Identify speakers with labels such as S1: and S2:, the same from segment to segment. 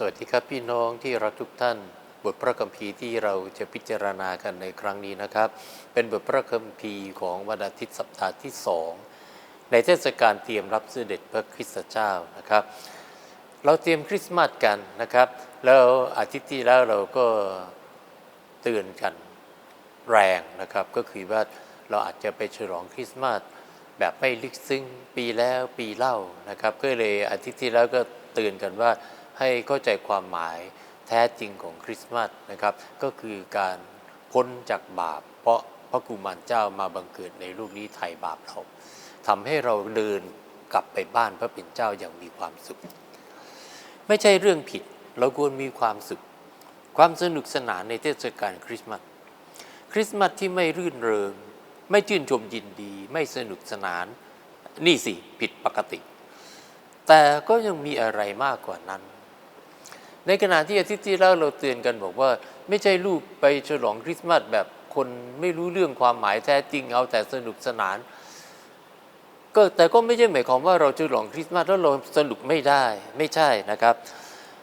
S1: สวัสดีครับพี่น้องที่รักทุกท่าน บทพระคัมภีร์ที่เราจะพิจารณากันในครั้งนี้นะครับ เป็นบทพระคัมภีร์ของวันอาทิตย์สัปดาห์ที่สองในเทศกาลเตรียมรับเสด็จพระคริสตเจ้านะครับ เราเตรียมคริสต์มาสกันนะครับ แล้วอาทิตย์ที่แล้วเราก็เตือนกันแรงนะครับ ก็คือว่าเราอาจจะไปฉลองคริสต์มาสแบบไม่ลึกซึ้งปีแล้วปีเล่านะครับ ก็เลยอาทิตย์ที่แล้วก็เตือนกันว่า ให้เข้าใจความหมายแท้จริงของคริสต์มาสนะครับ ก็คือการพ้นจากบาป เพราะพระกุมารเจ้ามาบังเกิดในลูกนี้ไถ่บาปเราทำให้เราเดินกลับไปบ้านพระเป็นเจ้าอย่างมีความสุข ไม่ใช่เรื่องผิดเราควรมีความสุข ความสนุกสนานในเทศกาลคริสต์มาสคริสต์มาสที่ไม่รื่นเริง ไม่ชื่นชมยินดี ไม่สนุกสนาน นี่สิ ผิดปกติ แต่ก็ยังมีอะไรมากกว่านั้น ในขณะที่อาทิตย์ที่แล้วเราเตือนกันบอกว่า ไม่ใช่ลูกไปฉลองคริสต์มาสแบบคนไม่รู้เรื่องความหมายแท้จริงเอาแต่สนุกสนาน ก็แต่ก็ไม่ใช่หมายความว่าเราฉลองคริสต์มาสแล้วเราสนุกไม่ได้ไม่ใช่นะครับ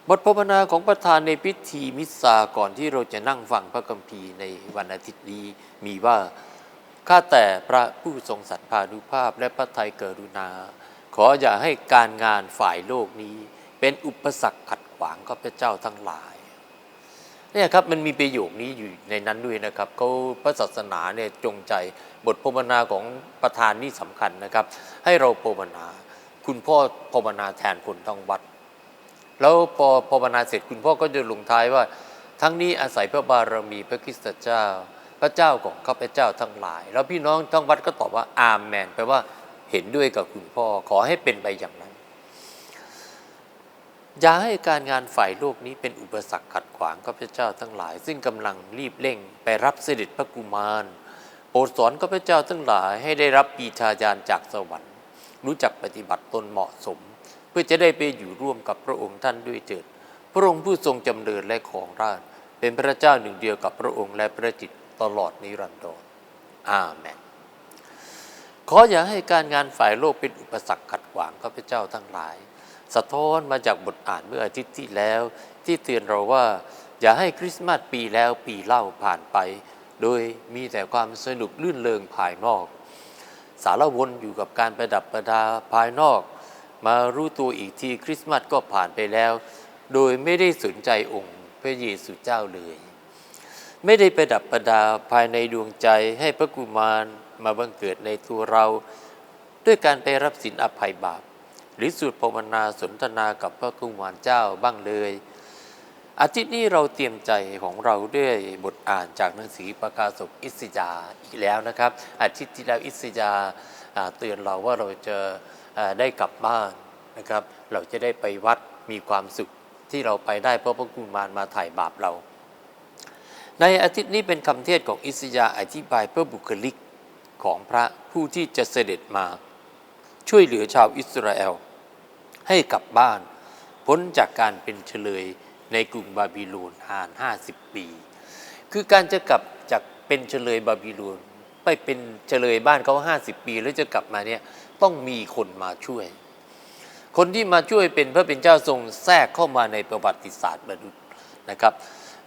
S1: บทภาวนาของประธานในพิธีมิสซาก่อนที่เราจะนั่งฟังพระคัมภีร์ในวันอาทิตย์นี้มีว่าข้าแต่พระผู้ทรงสัตย์พานุภาพและพระทัยกรุณา ขออย่าให้การงานฝ่ายโลกนี้ เป็นอุปสรรคขัด ขวางข้าพเจ้าทั้งหลายเนี่ยครับมันมีประโยคนี้อยู่ในนั้นด้วยนะครับเขาพระศาสนาเนี่ยจงใจบทภาวนาของประธานนี่สำคัญนะครับ ให้เราภาวนา คุณพ่อภาวนาแทนคนทั้งวัด แล้วพอภาวนาเสร็จคุณพ่อก็จะลงท้ายว่า ทั้งนี้อาศัยพระบารมีพระคริสตเจ้า พระเจ้าของข้าพเจ้าทั้งหลาย แล้วพี่น้องทั้งวัดก็ตอบว่าอาเมนแปลว่าเห็นด้วยกับคุณพ่อขอให้เป็นไปอย่างนั้น อย่าให้การงานฝ่ายโลกนี้เป็นอุปสรรคขัดขวางข้าพเจ้าทั้งหลาย ซึ่งกำลังรีบเร่งไปรับเสด็จพระกุมาร โปรดสอนข้าพเจ้าทั้งหลายให้ได้รับปีชาญาณจากสวรรค์ รู้จักปฏิบัติตนเหมาะสม เพื่อจะได้ไปอยู่ร่วมกับพระองค์ท่านด้วยเถิด พระองค์ผู้ทรงจำเริญและของราชเป็นพระเจ้าหนึ่งเดียวกับพระองค์และพระจิตตลอดนิรันดรอาเมนขออย่าให้การงานฝ่ายโลกเป็นอุปสรรคขัดขวางข้าพเจ้าทั้งหลาย สะท้อนมาจากบทอ่านเมื่ออาทิตย์ที่แล้ว ที่เตือนเราว่า อย่าให้คริสต์มาสปีแล้วปีเล่าผ่านไป โดยมีแต่ความสนุกลื่นเลงภายนอก สารวนอยู่กับการประดับประดาภายนอก มารู้ตัวอีกทีคริสต์มาสก็ผ่านไปแล้ว โดยไม่ได้สนใจองค์พระเยซูเจ้าเลย ไม่ได้ประดับประดาภายในดวงใจให้พระกุมารมาบังเกิดในตัวเรา ด้วยการไปรับสินอภัยบาป หรือสูตรภาวนาสนทนากับพระกุมารเจ้าบ้างเลย อาทิตย์นี้เราเตรียมใจของเราด้วยบทอ่านจากหนังสือประกาศกอิสยาอีกแล้วนะครับ อาทิตย์ที่แล้วอิสยาเตือนเราว่าเราจะได้กลับบ้านนะครับ เราจะได้ไปวัดมีความสุขที่เราไปได้เพราะพระกุมารมาถ่ายบาปเรา ในอาทิตย์นี้เป็นคำเทศของอิสยาอธิบายเพื่อบุคลิกของพระผู้ที่จะเสด็จมา ช่วยเหลือชาวอิสราเอล ให้กลับบ้าน พ้นจากการเป็นเฉลยในกรุงบาบิโลนนาน 50 ปี คือการจะกลับจากเป็นเฉลยบาบิโลนไปเป็นเฉลยบ้านเขา50 ปี แล้วจะกลับมาเนี่ยต้องมีคนมาช่วย คนที่มาช่วยเป็นพระเป็นเจ้าทรงแทรกเข้ามาในประวัติศาสตร์มนุษย์นะครับ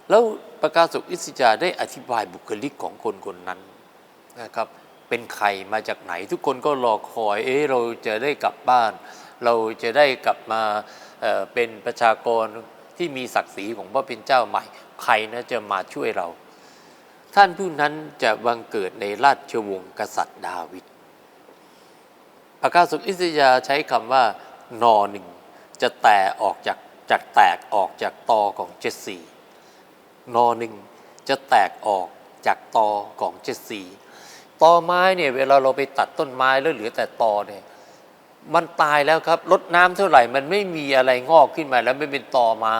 S1: แล้วประกาศกอิสยาได้อธิบายบุคลิกของคนคนนั้นนะครับเป็นใครมาจากไหนทุกคนก็รอคอย เอ๊ะเราจะได้กลับบ้าน เราจะได้กลับมาเป็นประชากรที่มีศักดิ์ศรีของพระเป็นเจ้าใหม่ ใครนะจะมาช่วยเรา ท่านผู้นั้นจะบังเกิดในราชวงศ์กษัตริย์ดาวิดประกาศกอิสยาใช้คำว่านอหนึ่งจะแตกออกจากจากแตกออกจากตอของเจสซีนอหนึ่งจะแตกออกจากตอของเจสซีตอไม้เนี่ยเวลาเราไปตัดต้นไม้แล้วเหลือแต่ตอเนี่ย มันตายแล้วครับลดน้ำเท่าไหร่ มันไม่มีอะไรงอกขึ้นมาแล้วไม่เป็นต่อไม้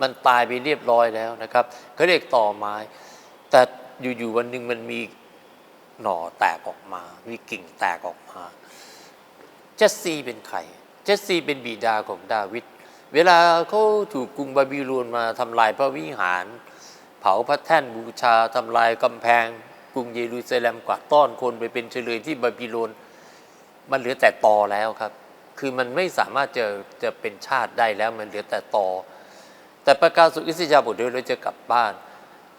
S1: มันตายไปเรียบร้อยแล้วนะครับเขาเรียกต่อไม้ แต่อยู่ๆวันหนึ่งมันมีหน่อแตกออกมา มีกิ่งแตกออกมาเจสซีเป็นใครเจสซีเป็นบิดาของดาวิดเวลาเขาถูกกรุงบาบิโลนมาทำลายพระวิหาร เผาพระแท่นบูชาทำลายกำแพงกรุงเยรูซาเล็มกวาดต้อนคนไปเป็นเฉลยที่บาบิโลน มันเหลือแต่ตอแล้วครับ คือมันไม่สามารถจะจะเป็นชาติได้แล้ว มันเหลือแต่ตอ แต่ประกาศสุอิสยาบอกเดี๋ยเราจะกลับบ้าน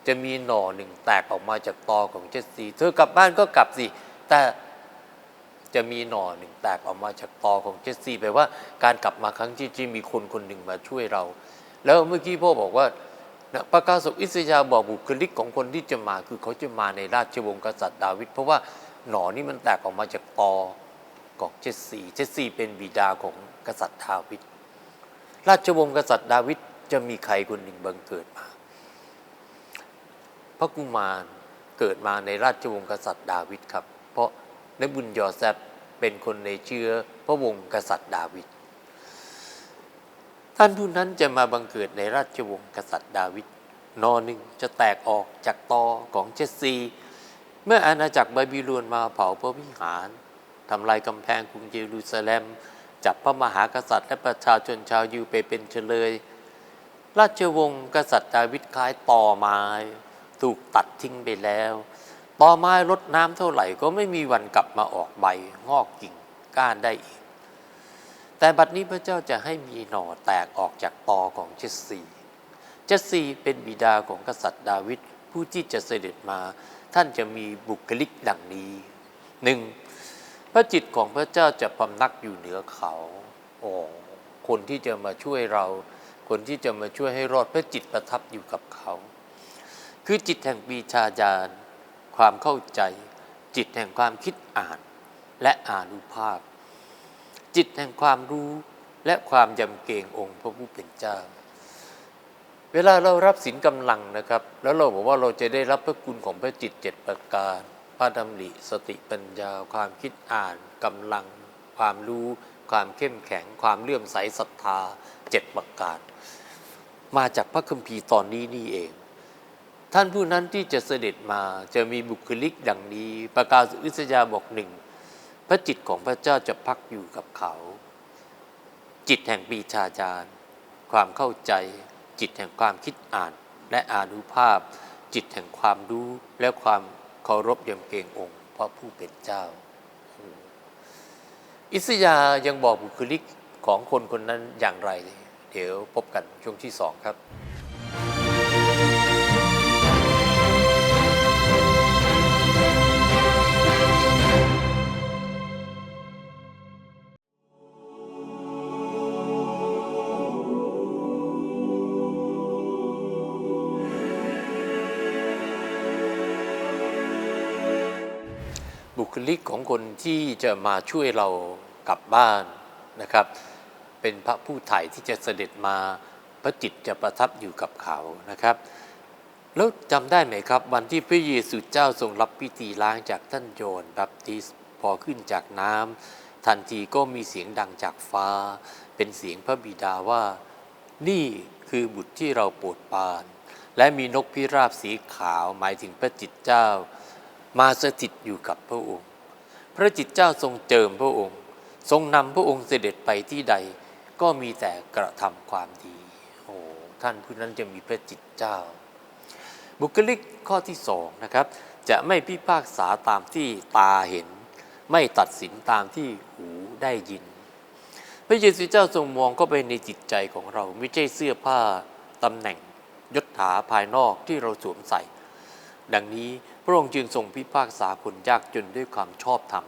S1: จะมีหน่อหนึ่งแตกออกมาจากตอของเจสีเธอกลับบ้านก็กลับสิ แต่จะมีหน่อหนึ่งแตกออกมาจากตอของเจสซีแปลว่าการกลับมาครั้งที่จริงมีคนคนหนึ่งมาช่วยเรา แล้วเมื่อกี้พ่อบอกว่านะประกาศสุอิสยาบอกบุคลิกของคนที่จะมาคือเขาจะมาในราชวงศ์กษัตริย์ดาวิดเพราะว่าหน่อนี่มันแตกออกมาจากตอ ของเจสซีเจสซีเป็นบิดาของกษัตริย์ดาวิดราชวงศ์กษัตริย์ดาวิดจะมีใครคนหนึ่งบังเกิดมา พระกุมารเกิดมาในราชวงศ์กษัตริย์ดาวิดครับ เพราะนบุญยอแซบเป็นคนในเชื้อพระวงศ์กษัตริย์ดาวิดท่านผู้นั้นจะมาบังเกิดในราชวงศ์กษัตริย์ดาวิดนอหนึ่งจะแตกออกจากตอของเจสซี เมื่ออาณาจักรบาบิโลนมาเผาพระวิหาร ทำลายกำแพงกรุงเยรูซาเล็ม จับพระมหากษัตริย์และประชาชนชาวยิวไปเป็นเฉลย ราชวงศ์กษัตริย์ดาวิดคล้ายต่อไม้ถูกตัดทิ้งไปแล้ว ต่อไม้ลดน้ำเท่าไหร่ก็ไม่มีวันกลับมาออกใบงอกกิ่งก้านได้อีก แต่บัดนี้พระเจ้าจะให้มีหน่อแตกออกจากตอของเจสซีเจสซีเป็นบิดาของกษัตริย์ดาวิดผู้ที่จะเสด็จมา ท่านจะมีบุคลิกดังนี้หนึ่ง ระจิตของพระเจ้าจะพำนักอยู่เหนือเขาโอ้คนที่จะมาช่วยเรา คนที่จะมาช่วยให้รอดพระจิตประทับอยู่กับเขา คือจิตแห่งปีชาญาณความเข้าใจ จิตแห่งความคิดอ่านและอานุภาพ จิตแห่งความรู้และความยำเกรงองค์พระผู้เป็นเจ้า เวลาเรารับศีลกำลังนะครับ แล้วเราบอกว่าเราจะได้รับพระคุณของพระจิตเจ็ดประการ พระดำริสติปัญญา ความคิดอ่านกำลัง ความรู้ ความเข้มแข็ง ความเลื่อมใสศรัทธาเจ็ดประการ มาจากพระคัมภีร์ตอนนี้นี่เอง ท่านผู้นั้นที่จะเสด็จมาจะมีบุคลิกดังนี้ ประกาศอิสยาบอกหนึ่งพระจิตของพระเจ้าจะพักอยู่กับเขา จิตแห่งปีชาจารย์ความเข้าใจ จิตแห่งความคิดอ่านและอานุภาพ จิตแห่งความรู้และความ เคารพยำเกรงองค์พระผู้เป็นเจ้า อิสยายังบอกบุคลิกของคนคนนั้นอย่างไร เดี๋ยวพบกันช่วงที่สองครับ บุคลิกของคนที่จะมาช่วยเรากลับบ้านนะครับ เป็นพระผู้ไถ่ที่จะเสด็จมาพระจิตจะประทับอยู่กับเขานะครับ แล้วจำได้ไหมครับ วันที่พระเยซูเจ้าทรงรับพิธีล้างจากท่านโยนบัพติสพอขึ้นจากน้ำทันทีก็มีเสียงดังจากฟ้า เป็นเสียงพระบิดาว่า นี่คือบุตรที่เราโปรดปราน และมีนกพิราบสีขาวหมายถึงพระจิตเจ้า มาสถิตอยู่กับพระองค์ พระจิตเจ้าทรงเจิมพระองค์ ทรงนำพระองค์เสด็จไปที่ใด ก็มีแต่กระทำความดีโอ้ท่านผู้นั้นจะมีพระจิตเจ้า บุคลิกข้อที่สองนะครับ จะไม่พิพากษาตามที่ตาเห็น ไม่ตัดสินตามที่หูได้ยิน พระเยซูเจ้าทรงมองเข้าไปในจิตใจของเราไม่ใช่เสื้อผ้าตำแหน่งยศถาภายนอกที่เราสวมใส่ ดังนี้ พระองค์จึงทรงพิพากษาคนยากจนด้วยความชอบธรรม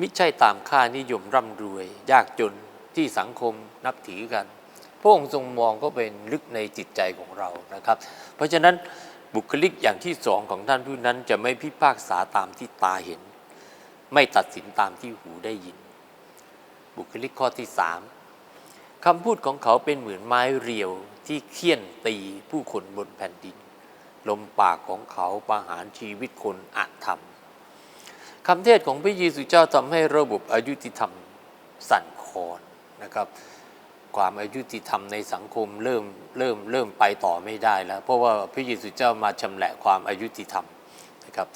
S1: มิใช่ตามค่านิยมร่ำรวย ยากจนที่สังคมนับถือกัน พระองค์ทรงมองก็เป็นลึกในจิตใจของเรานะครับ เพราะฉะนั้นบุคลิกอย่างที่สองของท่านผู้นั้นจะไม่พิพากษาตามที่ตาเห็น ไม่ตัดสินตามที่หูได้ยิน บุคลิกข้อที่สามคำพูดของเขาเป็นเหมือนไม้เรียวที่เคี่ยนตีผู้คนบนแผ่นดิน ลมปากของเขาประหารชีวิตคนอาธรรมคำเทศของพระเยซูเจ้าทำให้ระบบอายุติธรรมสั่นคลอนนะครับ ความอายุติธรรมในสังคมเริ่มเริ่มเริ่มไปต่อไม่ได้แล้ว เพราะว่าพระเยซูเจ้ามาชำแหละความอายุติธรรมนะครับ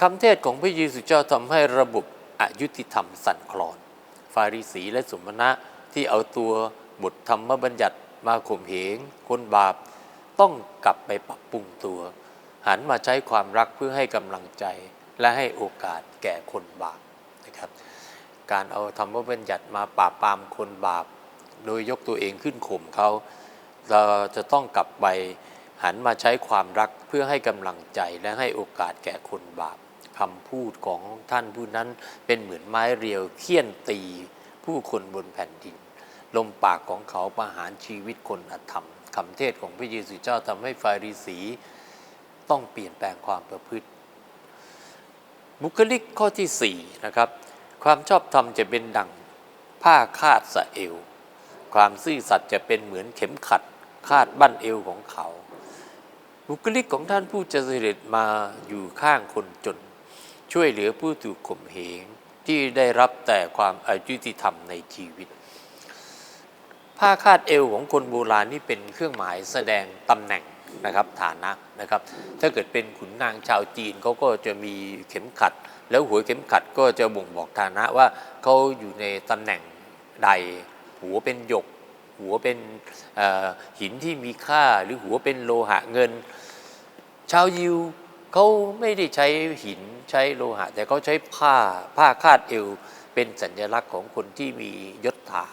S1: คำเทศของพระเยซูเจ้าทำให้ระบบอายุติธรรมสั่นคลอน ฟาริสีและสมณะที่เอาตัวบทธรรมบัญญัติมาข่มเหงคนบาป ต้องกลับไปปรับปรุงตัว หันมาใช้ความรักเพื่อให้กำลังใจ และให้โอกาสแก่คนบาปนะครับ การเอาธรรมบัญญัติมาปราบปรามคนบาป โดยยกตัวเองขึ้นข่มเขาเราจะต้องกลับไปหันมาใช้ความรักเพื่อให้กำลังใจและให้โอกาสแก่คนบาปคำพูดของท่านผู้นั้นเป็นเหมือนไม้เรียวเคี่ยนตีผู้คนบนแผ่นดิน ลมปากของเขาประหารชีวิตคนอธรรม คำเทศของพระเยซูเจ้าทำให้ฟาริสีต้องเปลี่ยนแปลงความประพฤติ บุคลิกข้อที่4นะครับความชอบธรรมจะเป็นดั่งผ้าคาดสะเอว ความซื่อสัตย์จะเป็นเหมือนเข็มขัดคาดบั้นเอวของเขา บุคลิกของท่านผู้จะเสด็จมาอยู่ข้างคนจน ช่วยเหลือผู้ถูกข่มเหงที่ได้รับแต่ความอายุติธรรมในชีวิต ผ้าคาดเอวของคนโบราณนี่เป็นเครื่องหมายแสดงตำแหน่งนะครับฐานะนะครับถ้าเกิดเป็นขุนนางชาวจีนเขาก็จะมีเข็มขัด แล้วหัวเข็มขัดก็จะบ่งบอกฐานะว่าเขาอยู่ในตำแหน่งใด หัวเป็นหยก หัวเป็นหินที่มีค่าหรือหัวเป็นโลหะเงิน ชาวยิวเขาไม่ได้ใช้หินใช้โลหะ แต่เขาใช้ผ้าผ้าคาดเอว เป็นสัญลักษณ์ของคนที่มียศถา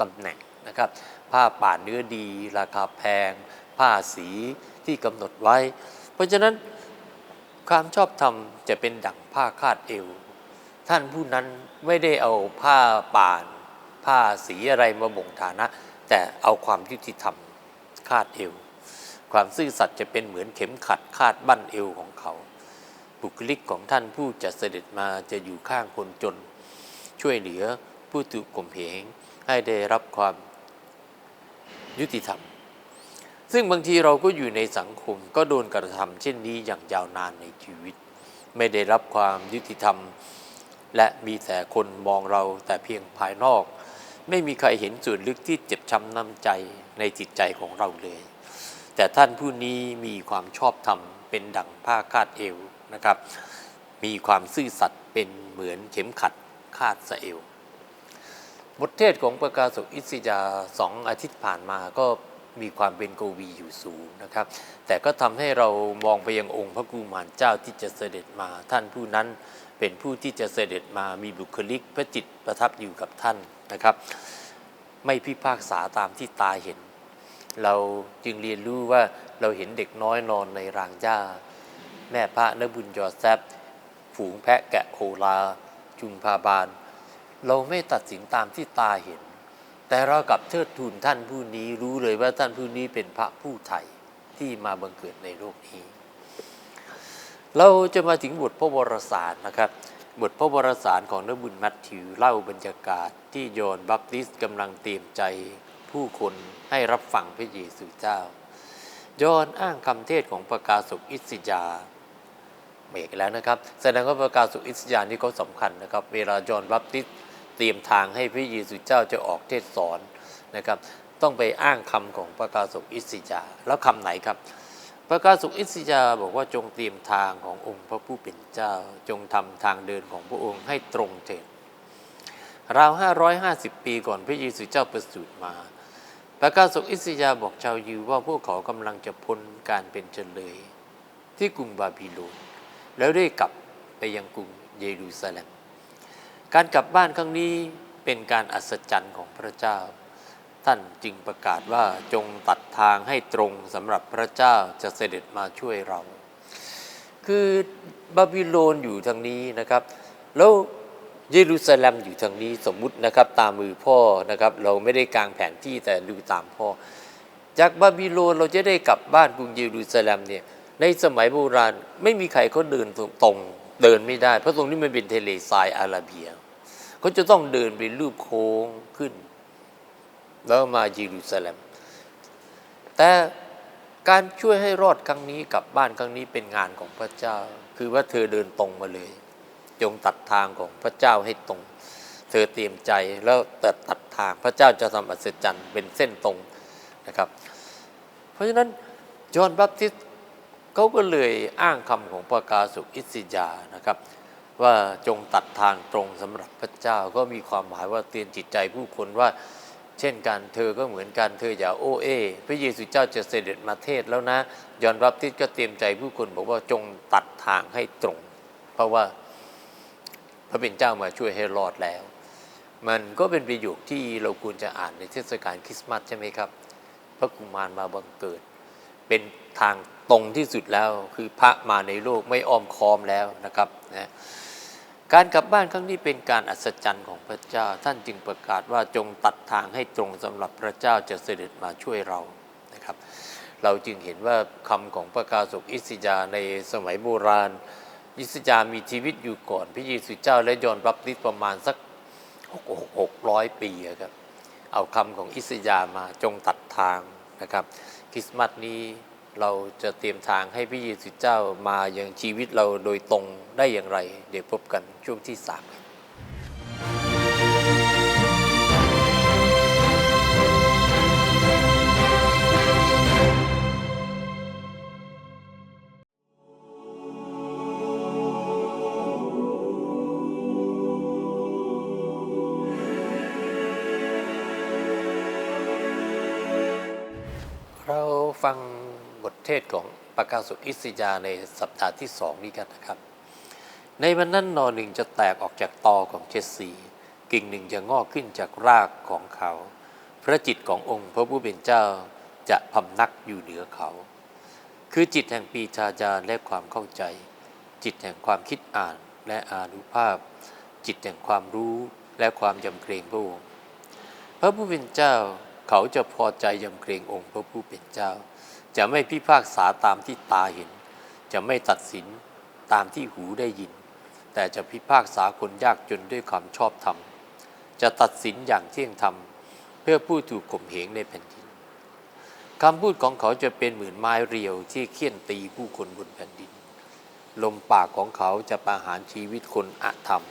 S1: ตำแหน่ง นะครับ ผ้าป่านเนื้อดีราคาแพง ผ้าสีที่กำหนดไว้ เพราะฉะนั้นความชอบธรรมจะเป็นดั่งผ้าคาดเอว ท่านผู้นั้นไม่ได้เอาผ้าป่าน ผ้าสีอะไรมาบ่งฐานะ แต่เอาความยุติธรรมคาดเอว ความซื่อสัตย์จะเป็นเหมือนเข็มขัดคาดบั้นเอวของเขา บุคลิกของท่านผู้จะเสด็จมาจะอยู่ข้างคนจน ช่วยเหลือผู้ถูกข่มเหงให้ได้รับความ ยุติธรรม ซึ่งบางทีเราก็อยู่ในสังคมก็โดนกระทำเช่นนี้อย่างยาวนานในชีวิต ไม่ได้รับความยุติธรรม และมีแต่คนมองเราแต่เพียงภายนอก ไม่มีใครเห็นส่วนลึกที่เจ็บช้ำน้ำใจในจิตใจของเราเลย แต่ท่านผู้นี้มีความชอบธรรมเป็นดั่งผ้าคาดเอวนะครับ มีความซื่อสัตย์เป็นเหมือนเข็มขัดคาดสะเอว บทเทศของประกาศกอิสยาสองอาทิตย์ผ่านมาก็มีความเป็นโกวีอยู่สูงนะครับ แต่ก็ทำให้เรามองไปยังองค์พระกุมารเจ้าที่จะเสด็จมาท่านผู้นั้นเป็นผู้ที่จะเสด็จมามีบุคลิกพระจิตประทับอยู่กับท่านนะครับ ไม่พิพากษาตามที่ตาเห็น เราจึงเรียนรู้ว่าเราเห็นเด็กน้อยนอนในรางหญ้า แม่พระนบุญยอแซบฝูงแพะแกะโคลา จุมพาบาน เราไม่ตัดสินตามที่ตาเห็น แต่เรากับเทิดทูนท่านผู้นี้รู้เลยว่าท่านผู้นี้เป็นพระผู้ไถ่ที่มาบังเกิดในโลกนี้ เราจะมาถึงบทพระวรสารนะครับ บทพระวรสารของนบุญมัทธิวเล่าบรรยากาศที่โยนบัพติสต์กำลังเตรียมใจผู้คนให้รับฟังพระเยซูเจ้ายอนอ้างคำเทศของประกาศุอิสยาเบรกแล้วนะครับ แสดงว่าประกาศุอิสยานี่เขาสำคัญนะครับ เวลายอนบัพติสต์ เตรียมทางให้พระเยซูเจ้าจะออกเทศสอนนะครับ ต้องไปอ้างคำของประกาศสุอิสยาแล้วคำไหนครับประกาศสุอิสยาบอกว่าจงเตรียมทางขององค์พระผู้เป็นเจ้า จงทำทางเดินของพระองค์ให้ตรงเถิดราว 550 ปีก่อนพระเยซูเจ้าประสูติมาประกาศสุอิสยาบอกชาวยิวว่าพวกเขากำลังจะพ้นการเป็นเฉลย ที่กรุงบาบิโลนแล้วได้กลับไปยังกรุงเยรูซาเล็ม การกลับบ้านครั้งนี้เป็นการอัศจรรย์ของพระเจ้า ท่านจึงประกาศว่าจงตัดทางให้ตรงสำหรับพระเจ้าจะเสด็จมาช่วยเรา คือบาบิโลนอยู่ทางนี้นะครับ แล้วเยรูซาเล็มอยู่ทางนี้สมมุตินะครับตามมือพ่อนะครับ เราไม่ได้กางแผนที่แต่ดูตามพ่อ จากบาบิโลนเราจะได้กลับบ้านกรุงเยรูซาเล็มเนี่ยในสมัยโบราณไม่มีใครเขาเดินตรงเดินไม่ได้ เพราะตรงนี้มันเป็นทะเลทรายอาราเบีย เขาจะต้องเดินไปรูปโค้งขึ้น แล้วมาเยรูซาเล็ม แต่การช่วยให้รอดครั้งนี้กลับบ้านครั้งนี้เป็นงานของพระเจ้า คือว่าเธอเดินตรงมาเลย จงตัดทางของพระเจ้าให้ตรง เธอเตรียมใจแล้วตัดตัดทางพระเจ้าจะทำอัศจรรย์เป็นเส้นตรงนะครับ เพราะฉะนั้นยอห์นบัพติสเขาก็เลยอ้างคำของประกาศสุอิสยานะครับ ว่าจงตัดทางตรงสำหรับพระเจ้าก็มีความหมายว่าเตือนจิตใจผู้คนว่า เช่นกันเธอก็เหมือนกันเธออย่าโอเอพระเยซูเจ้าจะเสด็จมาเทศแล้วนะ ยอนบัพติสต์ก็เตรียมใจผู้คนบอกว่าจงตัดทางให้ตรง เพราะว่าพระเป็นเจ้ามาช่วยให้รอดแล้ว มันก็เป็นประโยคที่เราควรจะอ่านในเทศกาลคริสต์มาสใช่ไหมครับ พระกุมารมาบังเกิด เป็นทางตรงที่สุดแล้วคือพระมาในโลกไม่อ้อมค้อมแล้วนะครับนะ การกลับบ้านครั้งนี้เป็นการอัศจรรย์ของพระเจ้า ท่านจึงประกาศว่าจงตัดทางให้ตรงสำหรับพระเจ้าจะเสด็จมาช่วยเรานะครับ เราจึงเห็นว่าคำของพระกาสกอิสยาห์ในสมัยโบราณ อิสยาห์มีชีวิตอยู่ก่อน พระเยซูเจ้าและยอห์นบัพติสต์ประมาณสักหกร้อยปีครับเอาคำของอิสยาห์มาจงตัดทางนะครับ คริสต์มาสนี้ เราจะเตรียมทางให้พระเยซูเจ้ามาอย่างชีวิตเราโดยตรงได้อย่างไร เดี๋ยวพบกันช่วงที่สามเราฟัง บทเทศของประกาศสุอิสยาในสัปดาห์ที่สองนี้กันนะครับ ในวันนั้นนอหนึ่งจะแตกออกจากตอของเจสซีกิ่งหนึ่งจะงอกขึ้นจากรากของเขา พระจิตขององค์พระผู้เป็นเจ้าจะพำนักอยู่เหนือเขา คือจิตแห่งปีชาจารและความเข้าใจ จิตแห่งความคิดอ่านและอานุภาพ จิตแห่งความรู้และความยำเกรงพระองค์พระผู้เป็นเจ้าเขาจะพอใจยำเกรงองค์พระผู้เป็นเจ้า จะไม่พิพากษาตามที่ตาเห็น จะไม่ตัดสินตามที่หูได้ยิน แต่จะพิพากษาคนยากจนด้วยความชอบธรรม จะตัดสินอย่างเที่ยงธรรม เพื่อผู้ถูกข่มเหงในแผ่นดินคำพูดของเขาจะเป็นเหมือนไม้เรียวที่เคี่ยนตีผู้คนบนแผ่นดิน ลมปากของเขาจะประหารชีวิตคนอธรรม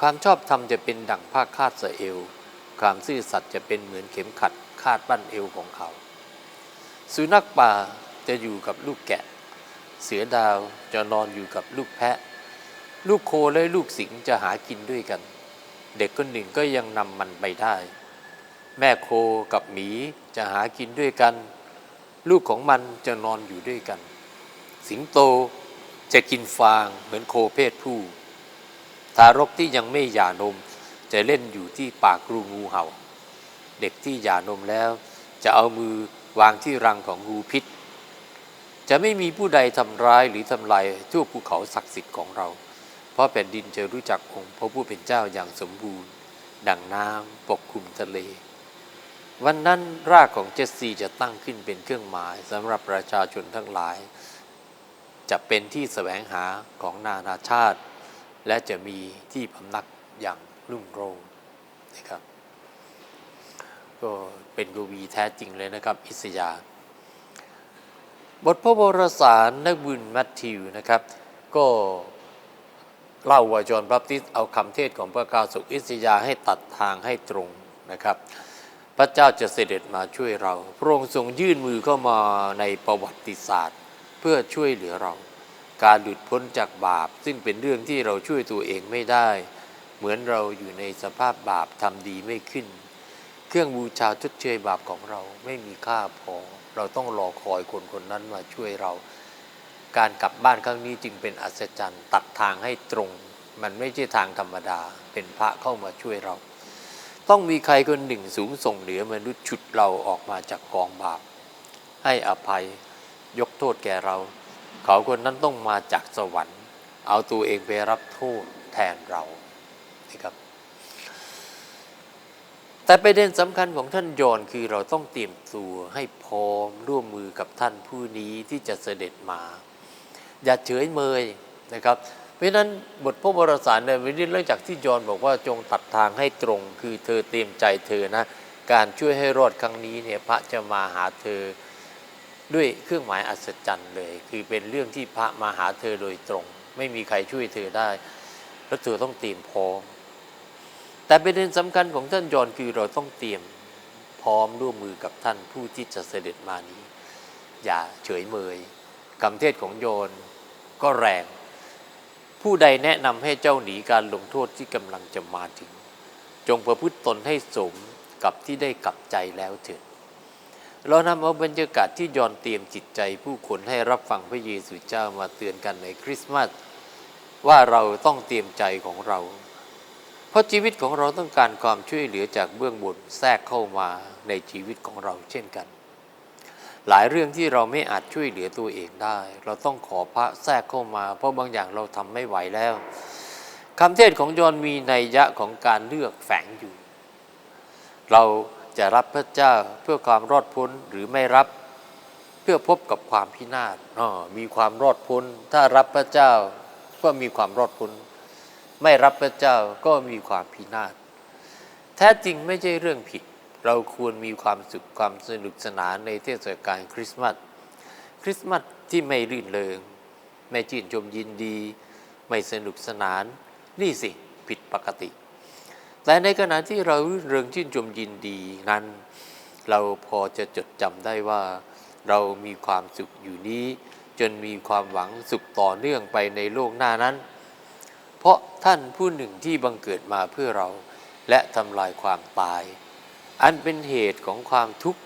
S1: ความชอบธรรมจะเป็นดั่งผ้าคาดสเอว ความซื่อสัตย์จะเป็นเหมือนเข็มขัดคาดบั้นเอวของเขา สุนัขป่าจะอยู่กับลูกแกะ เสือดาวจะนอนอยู่กับลูกแพะ ลูกโคและลูกสิงจะหากินด้วยกัน เด็กคนหนึ่งก็ยังนำมันไปได้ แม่โคกับหมีจะหากินด้วยกัน ลูกของมันจะนอนอยู่ด้วยกัน สิงโตจะกินฟางเหมือนโคเพศผู้ ทารกที่ยังไม่หย่านมจะเล่นอยู่ที่ปากรูงูเห่า เด็กที่หย่านมแล้วจะเอามือ วางที่รังของงูพิษ จะไม่มีผู้ใดทำร้ายหรือทำลายทั่วภูเขาศักดิ์สิทธิ์ของเรา เพราะแผ่นดินจะรู้จักองค์พระผู้เป็นเจ้าอย่างสมบูรณ์ ดังน้ำปกคลุมทะเล วันนั้นรากของเจสซีจะตั้งขึ้นเป็นเครื่องหมายสำหรับประชาชนทั้งหลาย จะเป็นที่แสวงหาของนานาชาติ และจะมีที่พำนักอย่างรุ่งโรจน์นะครับ ก็เป็นกวีแท้จริงเลยนะครับ อิสยาห์บทพระวรสารนักบุญมัทธิวนะครับ ก็เล่าว่าจอห์นบัพติสเอาคำเทศของพระกาสุอิสยาห์ให้ตัดทางให้ตรงนะครับ พระเจ้าจะเสด็จมาช่วยเรา พระองค์ทรงยื่นมือเข้ามาในประวัติศาสตร์ เพื่อช่วยเหลือเรา การหลุดพ้นจากบาป ซึ่งเป็นเรื่องที่เราช่วยตัวเองไม่ได้ เหมือนเราอยู่ในสภาพบาปทำดีไม่ขึ้น เครื่องบูชาชดเชยบาปของเราไม่มีค่าพอ เราต้องรอคอยคนคนนั้นมาช่วยเรา การกลับบ้านครั้งนี้จึงเป็นอัศจรรย์ตัดทางให้ตรง มันไม่ใช่ทางธรรมดา เป็นพระเข้ามาช่วยเรา ต้องมีใครคนหนึ่งสูงส่งเหนือมนุษย์ฉุดเราออกมาจากกองบาป ให้อภัยยกโทษแก่เรา เขาคนนั้นต้องมาจากสวรรค์ เอาตัวเองไปรับโทษแทนเรานะครับ แต่ประเด็นสำคัญของท่านยอนคือเราต้องเตรียมตัวให้พร้อมร่วมมือกับท่านผู้นี้ที่จะเสด็จมา อย่าเฉยเมยนะครับ เพราะนั้นบทพระวรสารในวันนี้เรื่องจากที่ยอนบอกว่าจงตัดทางให้ตรง คือเธอเตรียมใจเธอนะ การช่วยให้รอดครั้งนี้เนี่ยพระจะมาหาเธอด้วยเครื่องหมายอัศจรรย์เลย คือเป็นเรื่องที่พระมาหาเธอโดยตรง ไม่มีใครช่วยเธอได้ แล้วเธอต้องเตรียมพร้อม แต่ประเด็นสำคัญของท่านยอนคือเราต้องเตรียมพร้อมร่วมมือกับท่านผู้ที่จะเสด็จมานี้ อย่าเฉยเมยคำเทศของโยนก็แรง ผู้ใดแนะนำให้เจ้าหนีการลงโทษที่กำลังจะมาถึง จงประพฤติตนให้สมกับที่ได้กลับใจแล้วเถิดเรานำเอาบรรยากาศที่ยอนเตรียมจิตใจผู้คนให้รับฟังพระเยซูเจ้ามาเตือนกันในคริสต์มาสว่าเราต้องเตรียมใจของเรา เพราะชีวิตของเราต้องการความช่วยเหลือจากเบื้องบนแทรกเข้ามาในชีวิตของเราเช่นกัน หลายเรื่องที่เราไม่อาจช่วยเหลือตัวเองได้ เราต้องขอพระแทรกเข้ามา เพราะบางอย่างเราทำไม่ไหวแล้วคำเทศของยอนมีในยะของการเลือกแฝงอยู่ เราจะรับพระเจ้าเพื่อความรอดพ้นหรือไม่รับเพื่อพบกับความพินาศอ๋อมีความรอดพ้น ถ้ารับพระเจ้าก็มีความรอดพ้น ไม่รับพระเจ้าก็มีความพินาศแท้จริงไม่ใช่เรื่องผิด เราควรมีความสุขความสนุกสนานในเทศกาลคริสต์มาสคริสต์มาสที่ไม่รื่นเริง ไม่ชื่นชมยินดี ไม่สนุกสนาน นี่สิผิดปกติ แต่ในขณะที่เรารื่นเริงชื่นชมยินดีนั้น เราพอจะจดจำได้ว่า เรามีความสุขอยู่นี้ จนมีความหวังสุขต่อเนื่องไปในโลกหน้านั้น เพราะท่านผู้หนึ่งที่บังเกิดมาเพื่อเรา และทำลายความตาย อันเป็นเหตุของความทุกข์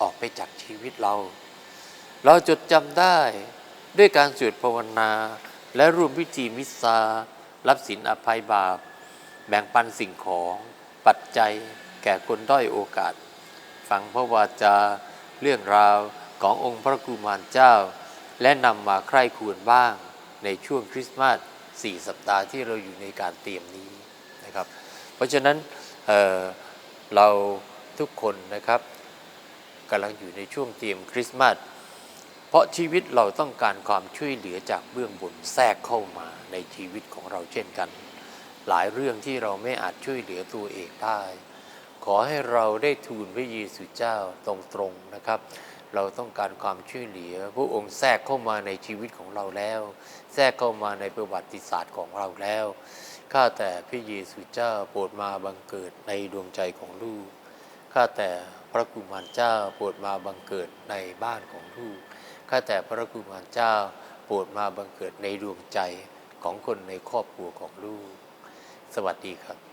S1: ออกไปจากชีวิตเรา เราจดจำได้ด้วยการสวดภาวนา และร่วมพิธีมิสซา รับสินอภัยบาป แบ่งปันสิ่งของปัจจัยแก่คนด้อยโอกาส ฟังพระวาจาเรื่องราวขององค์พระกุมารเจ้า และนำมาใคร่ควรบ้างในช่วงคริสต์มาส สี่สัปดาห์ที่เราอยู่ในการเตรียมนี้นะครับ เพราะฉะนั้นเเราทุกคนนะครับกำลังอยู่ในช่วงเตรียมคริสต์มาสเพราะชีวิตเราต้องการความช่วยเหลือจากเบื้องบนแทรกเข้ามาในชีวิตของเราเช่นกัน หลายเรื่องที่เราไม่อาจช่วยเหลือตัวเองได้ ขอให้เราได้ทูลพระเยซูเจ้าตรงๆนะครับ เราต้องการความช่วยเหลือ พระองค์แทรกเข้ามาในชีวิตของเราแล้ว แทรกเข้ามาในประวัติศาสตร์ของเราแล้วข้าแต่พระเยซูเจ้าโปรดมาบังเกิดในดวงใจของลูกข้าแต่พระกุมารเจ้าโปรดมาบังเกิดในบ้านของลูกข้าแต่พระกุมารเจ้าโปรดมาบังเกิดในดวงใจของคนในครอบครัวของลูก สวัสดีครับ